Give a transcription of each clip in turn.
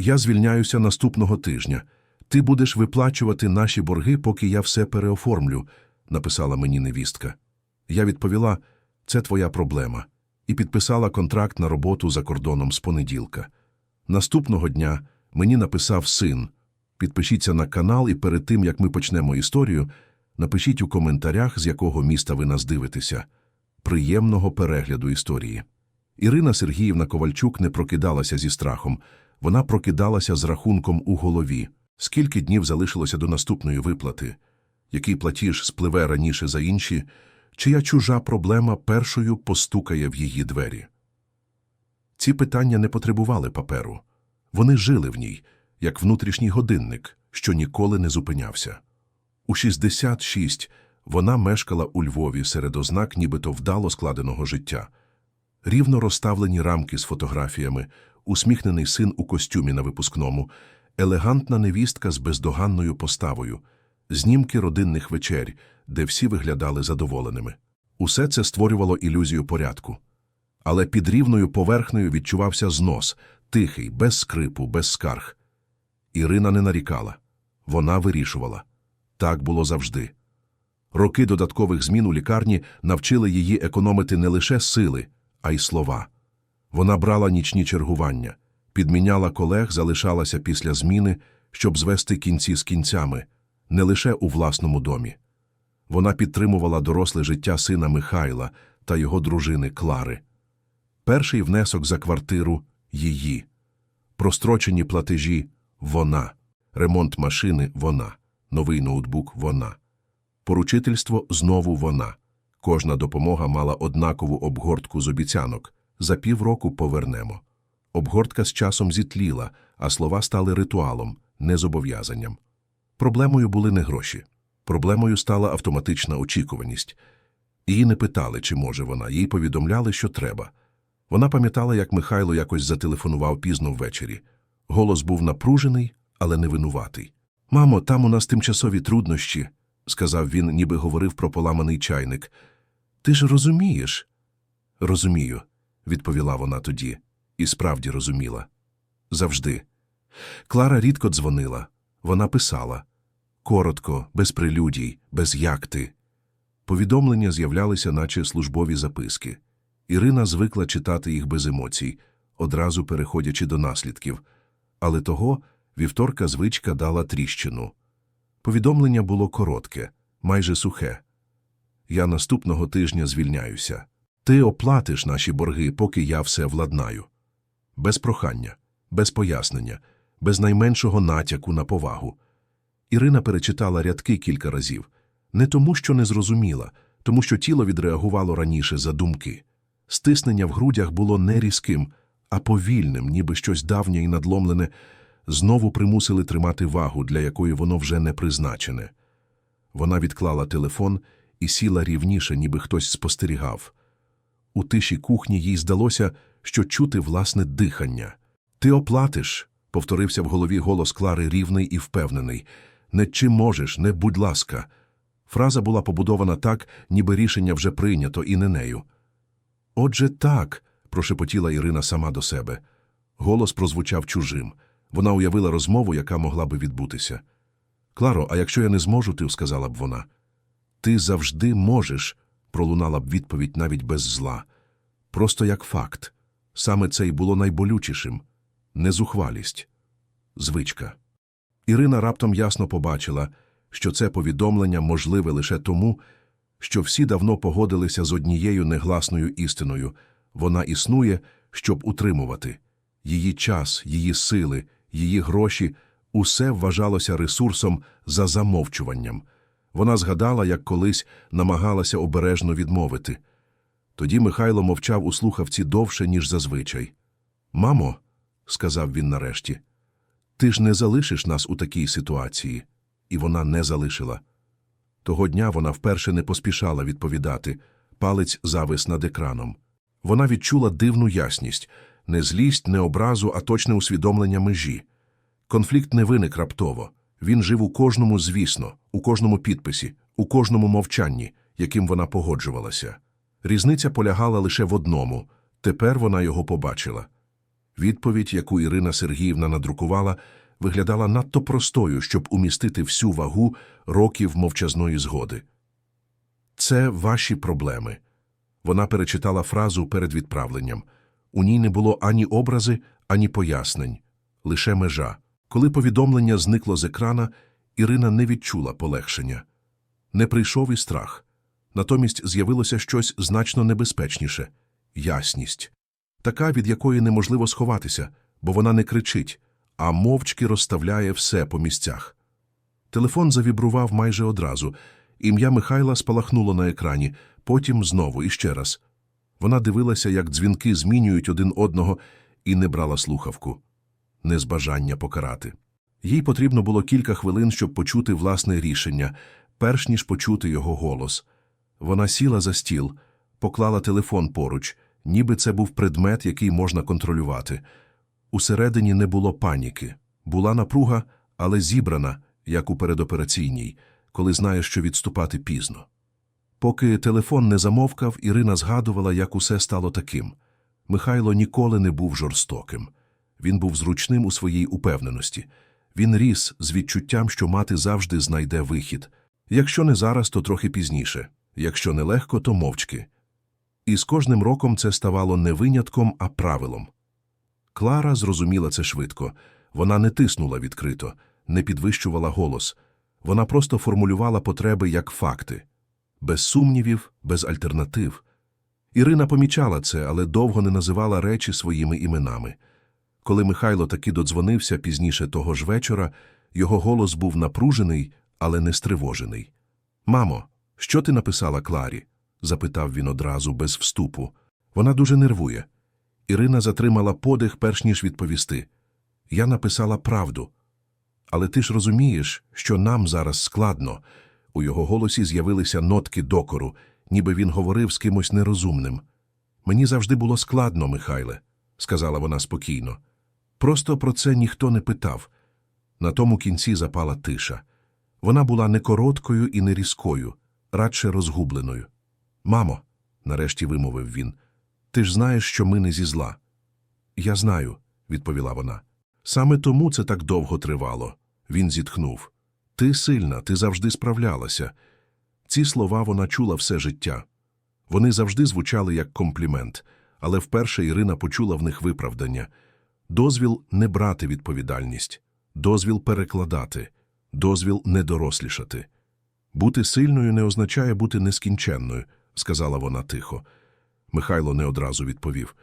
Я звільняюся наступного тижня. Ти будеш виплачувати наші борги, поки я все переоформлю, написала мені невістка. Я відповіла, це твоя проблема, і підписала контракт на роботу за кордоном з понеділка. Наступного дня мені написав син. Підпишіться на канал і перед тим, як ми почнемо історію, напишіть у коментарях, з якого міста ви нас дивитеся. Приємного перегляду історії. Ірина Сергіївна Ковальчук не прокидалася зі страхом. Вона прокидалася з рахунком у голові. Скільки днів залишилося до наступної виплати? Який платіж спливе раніше за інші? Чия чужа проблема першою постукає в її двері? Ці питання не потребували паперу. Вони жили в ній, як внутрішній годинник, що ніколи не зупинявся. У 66 вона мешкала у Львові серед ознак нібито вдало складеного життя. Рівно розставлені рамки з фотографіями, усміхнений син у костюмі на випускному, елегантна невістка з бездоганною поставою, знімки родинних вечерь, де всі виглядали задоволеними. Усе це створювало ілюзію порядку. Але під рівною поверхнею відчувався знос, тихий, без скрипу, без скарг. Ірина не нарікала. Вона вирішувала. Так було завжди. Роки додаткових змін у лікарні навчили її економити не лише сили, а й слова. Вона брала нічні чергування, підміняла колег, залишалася після зміни, щоб звести кінці з кінцями, не лише у власному домі. Вона підтримувала доросле життя сина Михайла та його дружини Клари. Перший внесок за квартиру її. Прострочені платежі вона. Ремонт машини вона. Новий ноутбук вона. Поручительство знову вона. Кожна допомога мала однакову обгортку з обіцянок. За півроку повернемо. Обгортка з часом зітліла, а слова стали ритуалом, не зобов'язанням. Проблемою були не гроші. Проблемою стала автоматична очікуваність. Її не питали, чи може вона, їй повідомляли, що треба. Вона пам'ятала, як Михайло якось зателефонував пізно ввечері. Голос був напружений, але не винуватий. Мамо, там у нас тимчасові труднощі, сказав він, ніби говорив про поламаний чайник. Ти ж розумієш? Розумію, відповіла вона тоді, і справді розуміла. Завжди. Клара рідко дзвонила. Вона писала коротко, без прелюдій, без як ти. Повідомлення з'являлися, наче службові записки. Ірина звикла читати їх без емоцій, одразу переходячи до наслідків. Але того вівторка звичка дала тріщину. Повідомлення було коротке, майже сухе. Я наступного тижня звільняюся. Ти оплатиш наші борги, поки я все владнаю. Без прохання, без пояснення, без найменшого натяку на повагу. Ірина перечитала рядки кілька разів. Не тому, що не зрозуміла, тому що тіло відреагувало раніше за думки. Стиснення в грудях було не різким, а повільним, ніби щось давнє і надломлене, знову примусили тримати вагу, для якої воно вже не призначене. Вона відклала телефон і сіла рівніше, ніби хтось спостерігав. У тиші кухні їй здалося, що чути власне дихання. Ти оплатиш, повторився в голові голос Клари рівний і впевнений. Не чи можеш, не будь ласка. Фраза була побудована так, ніби рішення вже прийнято і не нею. Отже, так, прошепотіла Ірина сама до себе. Голос прозвучав чужим. Вона уявила розмову, яка могла би відбутися. Кларо, а якщо я не зможу, ти сказала б вона. Ти завжди можеш, пролунала б відповідь навіть без зла. Просто як факт. Саме це й було найболючішим незухвалість, звичка. Ірина раптом ясно побачила, що це повідомлення можливе лише тому, що всі давно погодилися з однією негласною істиною вона існує, щоб утримувати. Її час, її сили, її гроші усе вважалося ресурсом за замовчуванням. Вона згадала, як колись намагалася обережно відмовити. Тоді Михайло мовчав у слухавці довше, ніж зазвичай. Мамо, сказав він нарешті, ти ж не залишиш нас у такій ситуації. І вона не залишила. Того дня вона вперше не поспішала відповідати, палець завис над екраном. Вона відчула дивну ясність не злість, не образу, а точне усвідомлення межі. Конфлікт не виник раптово. Він жив у кожному, звісно, у кожному підписі, у кожному мовчанні, яким вона погоджувалася. Різниця полягала лише в одному тепер вона його побачила. Відповідь, яку Ірина Сергіївна надрукувала, виглядала надто простою, щоб умістити всю вагу років мовчазної згоди. Це ваші проблеми. Вона перечитала фразу перед відправленням. У ній не було ані образи, ані пояснень, лише межа. Коли повідомлення зникло з екрана, Ірина не відчула полегшення. Не прийшов і страх. Натомість з'явилося щось значно небезпечніше — ясність. Така, від якої неможливо сховатися, бо вона не кричить, а мовчки розставляє все по місцях. Телефон завібрував майже одразу. Ім'я Михайла спалахнуло на екрані, потім знову і ще раз. Вона дивилася, як дзвінки змінюють один одного, і не брала слухавку. Не з бажання покарати. Їй потрібно було кілька хвилин, щоб почути власне рішення, перш ніж почути його голос. Вона сіла за стіл, поклала телефон поруч, ніби це був предмет, який можна контролювати. Усередині не було паніки. Була напруга, але зібрана, як у передопераційній, коли знаєш, що відступати пізно. Поки телефон не замовкав, Ірина згадувала, як усе стало таким. Михайло ніколи не був жорстоким. Він був зручним у своїй упевненості. Він ріс з відчуттям, що мати завжди знайде вихід. Якщо не зараз, то трохи пізніше. Якщо не легко, то мовчки. І з кожним роком це ставало не винятком, а правилом. Клара зрозуміла це швидко. Вона не тиснула відкрито, не підвищувала голос. Вона просто формулювала потреби як факти. Без сумнівів, без альтернатив. Ірина помічала це, але довго не називала речі своїми іменами. Коли Михайло таки додзвонився пізніше того ж вечора, його голос був напружений, але не стривожений. Мамо, що ти написала Кларі? запитав він одразу, без вступу. Вона дуже нервує. Ірина затримала подих, перш ніж відповісти. Я написала правду. Але ти ж розумієш, що нам зараз складно. У його голосі з'явилися нотки докору, ніби він говорив з кимось нерозумним. Мені завжди було складно, Михайле, сказала вона спокійно. Просто про це ніхто не питав. На тому кінці запала тиша. Вона була не короткою і не різкою, радше розгубленою. Мамо, нарешті вимовив він, ти ж знаєш, що ми не зі зла. Я знаю, відповіла вона. Саме тому це так довго тривало. Він зітхнув. Ти сильна, ти завжди справлялася. Ці слова вона чула все життя. Вони завжди звучали як комплімент, але вперше Ірина почула в них виправдання. Дозвіл не брати відповідальність, дозвіл перекладати, дозвіл не дорослішати. Бути сильною не означає бути нескінченною, сказала вона тихо. Михайло не одразу відповів.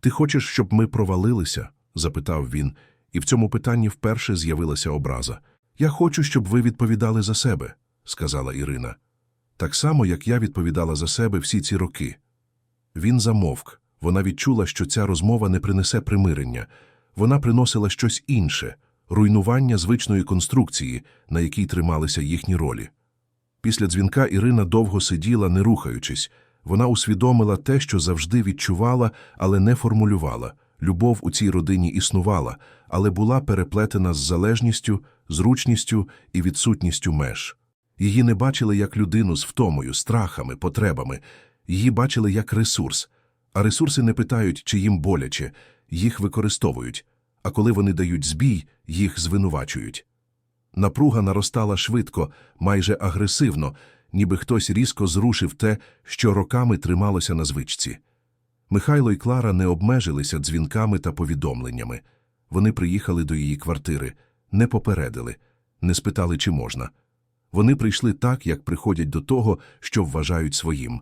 Ти хочеш, щоб ми провалилися? запитав він, і в цьому питанні вперше з'явилася образа. Я хочу, щоб ви відповідали за себе, сказала Ірина. Так само, як я відповідала за себе всі ці роки. Він замовк. Вона відчула, що ця розмова не принесе примирення. Вона приносила щось інше руйнування звичної конструкції, на якій трималися їхні ролі. Після дзвінка Ірина довго сиділа, не рухаючись. Вона усвідомила те, що завжди відчувала, але не формулювала. Любов у цій родині існувала, але була переплетена з залежністю, зручністю і відсутністю меж. Її не бачили як людину з втомою, страхами, потребами. Її бачили як ресурс. А ресурси не питають, чи їм боляче, їх використовують, а коли вони дають збій, їх звинувачують. Напруга наростала швидко, майже агресивно, ніби хтось різко зрушив те, що роками трималося на звичці. Михайло і Клара не обмежилися дзвінками та повідомленнями. Вони приїхали до її квартири, не попередили, не спитали, чи можна. Вони прийшли так, як приходять до того, що вважають своїм.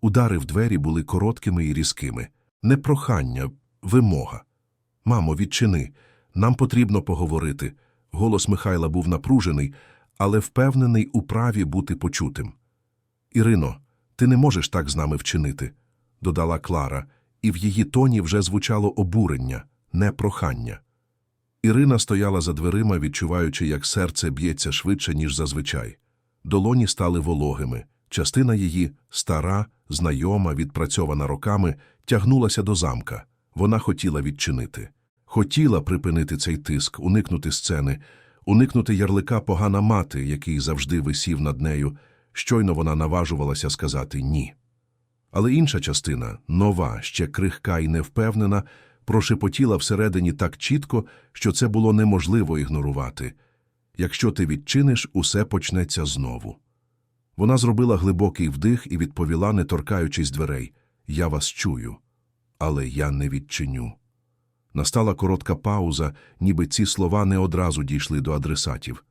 Удари в двері були короткими і різкими. Не прохання, вимога. Мамо, відчини. Нам потрібно поговорити. Голос Михайла був напружений, але впевнений у праві бути почутим. Ірино, ти не можеш так з нами вчинити, додала Клара, і в її тоні вже звучало обурення, не прохання. Ірина стояла за дверима, відчуваючи, як серце б'ється швидше, ніж зазвичай. Долоні стали вологими. Частина її, стара, знайома, відпрацьована роками, тягнулася до замка. Вона хотіла відчинити. Хотіла припинити цей тиск, уникнути сцени, уникнути ярлика погана мати, який завжди висів над нею. Щойно вона наважувалася сказати ні. Але інша частина, нова, ще крихка і невпевнена, Прошепотіла всередині так чітко, що це було неможливо ігнорувати. Якщо ти відчиниш, усе почнеться знову. Вона зробила глибокий вдих і відповіла, не торкаючись дверей Я вас чую, але я не відчиню. Настала коротка пауза, ніби ці слова не одразу дійшли до адресатів.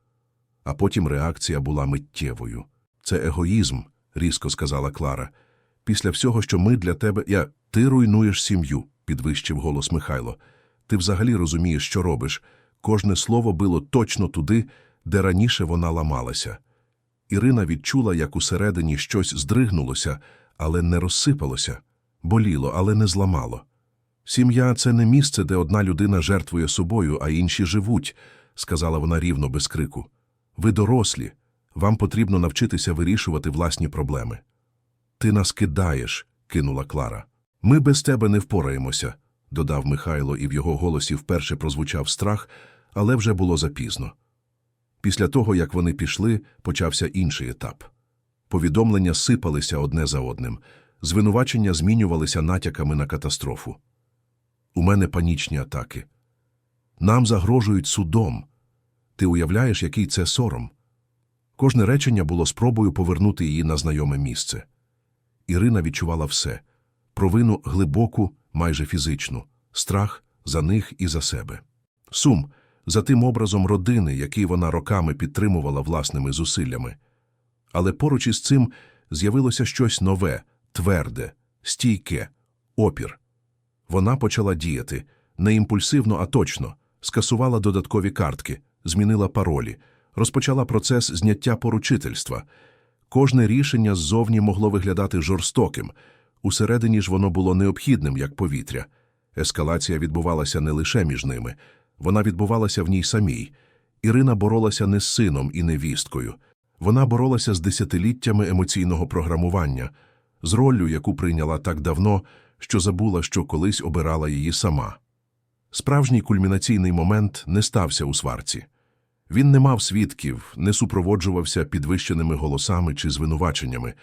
А потім реакція була миттєвою. Це егоїзм, різко сказала Клара. Після всього, що ми для тебе. Я ти руйнуєш сім'ю, підвищив голос Михайло. Ти взагалі розумієш, що робиш. Кожне слово било точно туди, де раніше вона ламалася. Ірина відчула, як усередині щось здригнулося, але не розсипалося, боліло, але не зламало. Сім'я це не місце, де одна людина жертвує собою, а інші живуть, сказала вона рівно без крику. Ви дорослі, вам потрібно навчитися вирішувати власні проблеми. Ти нас кидаєш, кинула Клара. Ми без тебе не впораємося, додав Михайло, і в його голосі вперше прозвучав страх, але вже було запізно. Після того, як вони пішли, почався інший етап. Повідомлення сипалися одне за одним, звинувачення змінювалися натяками на катастрофу. У мене панічні атаки. Нам загрожують судом. Ти уявляєш, який це сором? Кожне речення було спробою повернути її на знайоме місце. Ірина відчувала все провину глибоку, майже фізичну, страх за них і за себе. Сум за тим образом родини, який вона роками підтримувала власними зусиллями. Але поруч із цим з'явилося щось нове, тверде, стійке, опір. Вона почала діяти не імпульсивно, а точно, скасувала додаткові картки, змінила паролі, розпочала процес зняття поручительства. Кожне рішення ззовні могло виглядати жорстоким, усередині ж воно було необхідним, як повітря. Ескалація відбувалася не лише між ними, вона відбувалася в ній самій. Ірина боролася не з сином і невісткою. Вона боролася з десятиліттями емоційного програмування, з роллю, яку прийняла так давно, що забула, що колись обирала її сама. Справжній кульмінаційний момент не стався у сварці. Він не мав свідків, не супроводжувався підвищеними голосами чи звинуваченнями.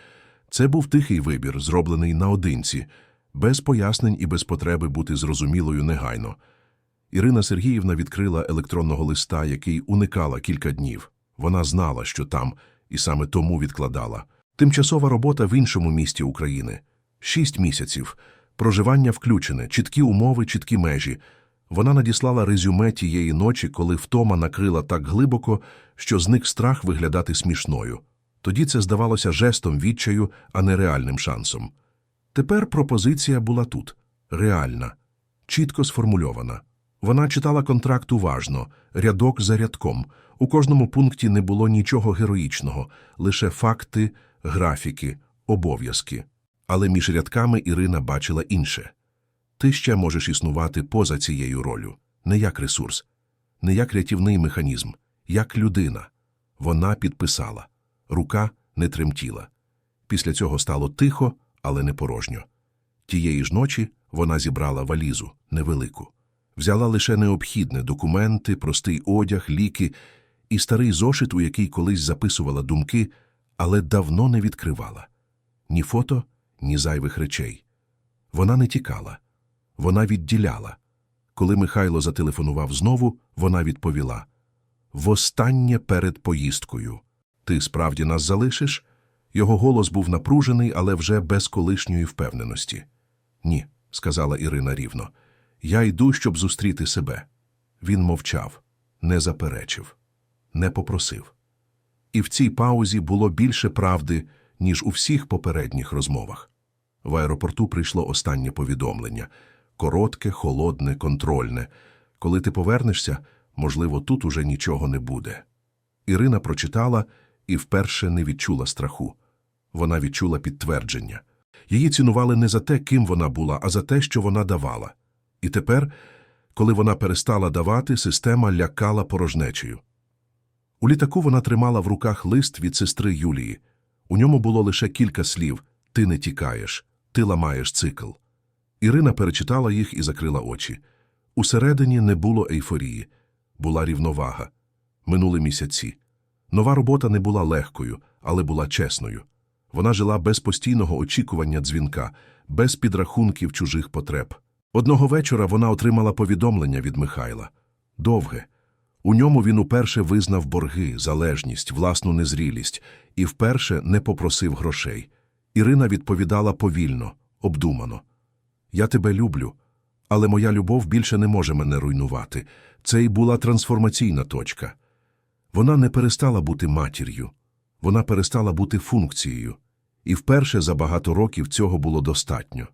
Це був тихий вибір, зроблений наодинці, без пояснень і без потреби бути зрозумілою негайно. Ірина Сергіївна відкрила електронного листа, який уникала кілька днів. Вона знала, що там, і саме тому відкладала. Тимчасова робота в іншому місті України. Шість місяців. Проживання включене, чіткі умови, чіткі межі. Вона надіслала резюме тієї ночі, коли втома накрила так глибоко, що зник страх виглядати смішною. Тоді це здавалося жестом відчаю, а не реальним шансом. Тепер пропозиція була тут реальна, чітко сформульована. Вона читала контракт уважно, рядок за рядком. У кожному пункті не було нічого героїчного, лише факти, графіки, обов'язки. Але між рядками Ірина бачила інше. Ти ще можеш існувати поза цією ролью, не як ресурс, не як рятівний механізм, як людина. Вона підписала. Рука не тремтіла. Після цього стало тихо, але не порожньо. Тієї ж ночі вона зібрала валізу, невелику. Взяла лише необхідне документи, простий одяг, ліки і старий зошит, у який колись записувала думки, але давно не відкривала. Ні фото, ні зайвих речей. Вона не тікала. Вона відділяла. Коли Михайло зателефонував знову, вона відповіла Востаннє перед поїздкою. Ти справді нас залишиш? Його голос був напружений, але вже без колишньої впевненості. Ні, сказала Ірина рівно. Я йду, щоб зустріти себе. Він мовчав, не заперечив, не попросив. І в цій паузі було більше правди, ніж у всіх попередніх розмовах. В аеропорту прийшло останнє повідомлення коротке, холодне, контрольне. Коли ти повернешся, можливо, тут уже нічого не буде. Ірина прочитала і вперше не відчула страху. Вона відчула підтвердження. Її цінували не за те, ким вона була, а за те, що вона давала. І тепер, коли вона перестала давати, система лякала порожнечею. У літаку вона тримала в руках лист від сестри Юлії. У ньому було лише кілька слів Ти не тікаєш, ти ламаєш цикл. Ірина перечитала їх і закрила очі. Усередині не було ейфорії, була рівновага. Минули місяці. Нова робота не була легкою, але була чесною. Вона жила без постійного очікування дзвінка, без підрахунків чужих потреб. Одного вечора вона отримала повідомлення від Михайла. Довге. У ньому він уперше визнав борги, залежність, власну незрілість і вперше не попросив грошей. Ірина відповідала повільно, обдумано. Я тебе люблю, але моя любов більше не може мене руйнувати. Це й була трансформаційна точка. Вона не перестала бути матір'ю, вона перестала бути функцією. І вперше за багато років цього було достатньо.